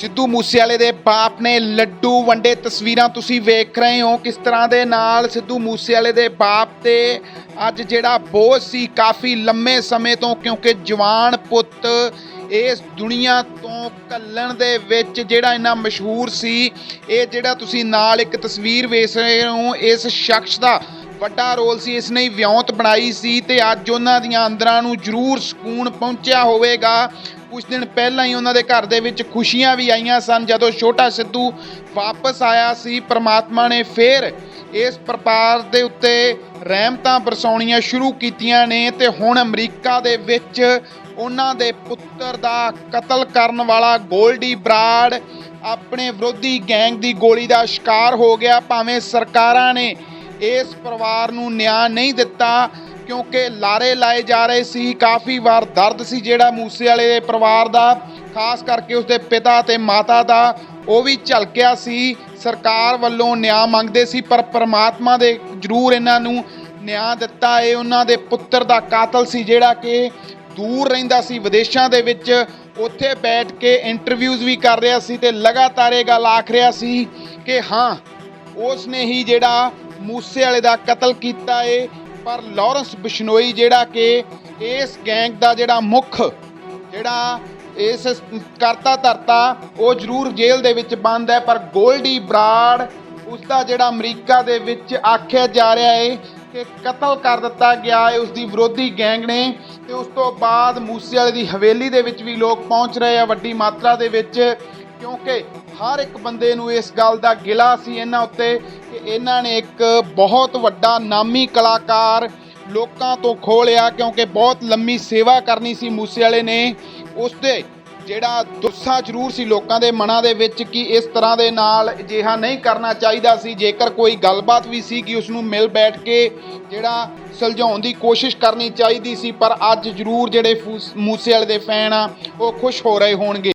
ਸਿੱਧੂ ਮੂਸੇਵਾਲੇ ਦੇ ਬਾਪ ਨੇ ਲੱਡੂ ਵੰਡੇ ਤਸਵੀਰਾਂ ਤੁਸੀਂ ਵੇਖ ਰਹੇ ਹੋ। ਕਿਸ ਤਰ੍ਹਾਂ ਦੇ ਨਾਲ ਸਿੱਧੂ ਮੂਸੇਵਾਲੇ ਦੇ ਬਾਪ ਤੇ ਅੱਜ ਜਿਹੜਾ ਬੋਝ ਸੀ ਕਾਫੀ ਲੰਮੇ ਸਮੇਂ ਤੋਂ, ਕਿਉਂਕਿ ਜਵਾਨ ਪੁੱਤ ਇਸ ਦੁਨੀਆ ਤੋਂ ਕੱਲਣ ਦੇ ਵਿੱਚ ਜਿਹੜਾ ਇੰਨਾ ਮਸ਼ਹੂਰ ਸੀ, ਇਹ ਜਿਹੜਾ ਤੁਸੀਂ ਨਾਲ ਇੱਕ ਤਸਵੀਰ ਵੇਖ ਰਹੇ ਹੋ, ਇਸ ਸ਼ਖਸ ਦਾ ਵੱਡਾ ਰੋਲ ਸੀ, ਇਸ ਨੇ ਵਿਉਂਤ ਬਣਾਈ ਸੀ ਤੇ ਅੱਜ ਉਹਨਾਂ ਦੀਆਂ ਅੰਦਰਾਂ ਨੂੰ ਜ਼ਰੂਰ ਸਕੂਨ ਪਹੁੰਚਿਆ ਹੋਵੇਗਾ। ਕੁਝ ਦਿਨ ਪਹਿਲਾਂ ਹੀ ਉਹਨਾਂ ਦੇ ਘਰ ਦੇ ਵਿੱਚ ਖੁਸ਼ੀਆਂ ਵੀ ਆਈਆਂ ਸਨ। ਜਦੋਂ ਛੋਟਾ ਸਿੱਧੂ ਵਾਪਸ ਆਇਆ ਸੀ, ਪ੍ਰਮਾਤਮਾ ਨੇ ਫੇਰ ਇਸ ਪਰਿਵਾਰ ਦੇ ਉੱਤੇ ਰਹਿਮਤਾਂ ਬਰਸਾਉਣੀਆਂ ਸ਼ੁਰੂ ਕੀਤੀਆਂ ਨੇ ਤੇ ਹੁਣ ਅਮਰੀਕਾ ਦੇ ਵਿੱਚ ਉਹਨਾਂ ਦੇ ਪੁੱਤਰ ਦਾ ਕਤਲ ਕਰਨ ਵਾਲਾ ਗੋਲਡੀ ਬਰਾੜ ਆਪਣੇ ਵਿਰੋਧੀ ਗੈਂਗ ਦੀ ਗੋਲੀ ਦਾ ਸ਼ਿਕਾਰ ਹੋ ਗਿਆ। ਭਾਵੇਂ ਸਰਕਾਰਾਂ ਨੇ ਇਸ ਪਰਿਵਾਰ ਨੂੰ ਨਿਆਂ ਨਹੀਂ ਦਿੱਤਾ ਕਿਉਂਕਿ ਲਾਰੇ ਲਾਏ ਜਾ ਰਹੇ ਸੀ, ਕਾਫੀ ਵਾਰ ਦਰਦ ਸੀ ਜਿਹੜਾ ਮੂਸੇ ਵਾਲੇ ਦੇ ਪਰਿਵਾਰ ਦਾ, ਖਾਸ ਕਰਕੇ ਉਸਦੇ ਪਿਤਾ ਤੇ ਮਾਤਾ ਦਾ, ਉਹ ਵੀ ਝਲਕਿਆ ਸੀ। ਸਰਕਾਰ ਵੱਲੋਂ ਨਿਆਂ ਮੰਗਦੇ ਸੀ, ਪਰ ਪ੍ਰਮਾਤਮਾ ਦੇ ਜ਼ਰੂਰ ਇਹਨਾਂ ਨੂੰ ਨਿਆਂ ਦਿੱਤਾ। ਏ ਉਹਨਾਂ ਦੇ ਪੁੱਤਰ ਦਾ ਕਾਤਲ ਸੀ ਜਿਹੜਾ ਕਿ ਦੂਰ ਰਹਿੰਦਾ ਸੀ ਵਿਦੇਸ਼ਾਂ ਦੇ ਵਿੱਚ। ਉੱਥੇ ਬੈਠ ਕੇ ਇੰਟਰਵਿਊਜ਼ ਵੀ ਕਰ ਰਿਹਾ ਸੀ ਤੇ ਲਗਾਤਾਰ ਇਹ ਗੱਲ ਆਖ ਰਿਹਾ ਸੀ ਕਿ ਹਾਂ ਉਸ ਨੇ ਹੀ ਜਿਹੜਾ ਮੂਸੇ ਵਾਲੇ ਦਾ ਕਤਲ ਕੀਤਾ ਏ ਪਰ ਲਾਰੈਂਸ ਬਿਸ਼ਨੋਈ ਜਿਹੜਾ ਕਿ ਇਸ ਗੈਂਗ ਦਾ ਜਿਹੜਾ ਮੁੱਖ ਜਿਹੜਾ ਇਸ ਕਰਤਾ ਧਰਤਾ, ਉਹ ਜ਼ਰੂਰ ਜੇਲ੍ਹ ਦੇ ਵਿੱਚ ਬੰਦ ਹੈ, ਪਰ ਗੋਲਡੀ ਬਰਾੜ ਉਸ ਦਾ ਜਿਹੜਾ ਅਮਰੀਕਾ ਦੇ ਵਿੱਚ ਆਖਿਆ ਜਾ ਰਿਹਾ ਹੈ ਕਿ ਕਤਲ ਕਰ ਦਿੱਤਾ ਗਿਆ ਹੈ ਉਸ ਦੀ ਵਿਰੋਧੀ ਗੈਂਗ ਨੇ ਤੇ ਉਸ ਤੋਂ ਬਾਅਦ ਮੂਸੇ ਵਾਲੇ ਦੀ ਹਵੇਲੀ ਦੇ ਵਿੱਚ ਵੀ ਲੋਕ ਪਹੁੰਚ ਰਹੇ ਆ, ਵੱਡੀ ਮਾਤਰਾ ਦੇ ਵਿੱਚ ਕਿਉਂਕਿ ਹਰ ਇੱਕ ਬੰਦੇ ਨੂੰ ਇਸ ਗੱਲ ਦਾ ਗਿਲਾ ਸੀ ਇਹਨਾਂ ਉੱਤੇ ਕਿ ਇਹਨਾਂ ਨੇ ਇੱਕ ਬਹੁਤ ਵੱਡਾ ਨਾਮੀ ਕਲਾਕਾਰ ਲੋਕਾਂ ਤੋਂ ਖੋਹ ਕਿਉਂਕਿ ਬਹੁਤ ਲੰਮੀ ਸੇਵਾ ਕਰਨੀ ਸੀ ਮੂਸੇ ਵਾਲੇ ਨੇ। ਉਸ ਤੇ ਜਿਹੜਾ ਗੁੱਸਾ ਜ਼ਰੂਰ ਸੀ ਲੋਕਾਂ ਦੇ ਮਨਾਂ ਦੇ ਵਿੱਚ ਕਿ ਇਸ ਤਰ੍ਹਾਂ ਦੇ ਨਾਲ ਅਜਿਹਾ ਨਹੀਂ ਕਰਨਾ ਚਾਹੀਦਾ ਸੀ। ਜੇਕਰ ਕੋਈ ਗੱਲਬਾਤ ਵੀ ਸੀ ਕਿ ਉਸ ਨੂੰ ਮਿਲ ਬੈਠ ਕੇ ਜਿਹੜਾ ਸੁਲਝਾਉਣ ਦੀ ਕੋਸ਼ਿਸ਼ ਕਰਨੀ ਚਾਹੀਦੀ ਸੀ, ਪਰ ਅੱਜ ਜ਼ਰੂਰ ਜਿਹੜੇ ਫੂਸ- ਮੂਸੇ ਵਾਲੇ ਦੇ ਫੈਨ ਆ, ਉਹ ਖੁਸ਼ ਹੋ ਰਹੇ ਹੋਣਗੇ।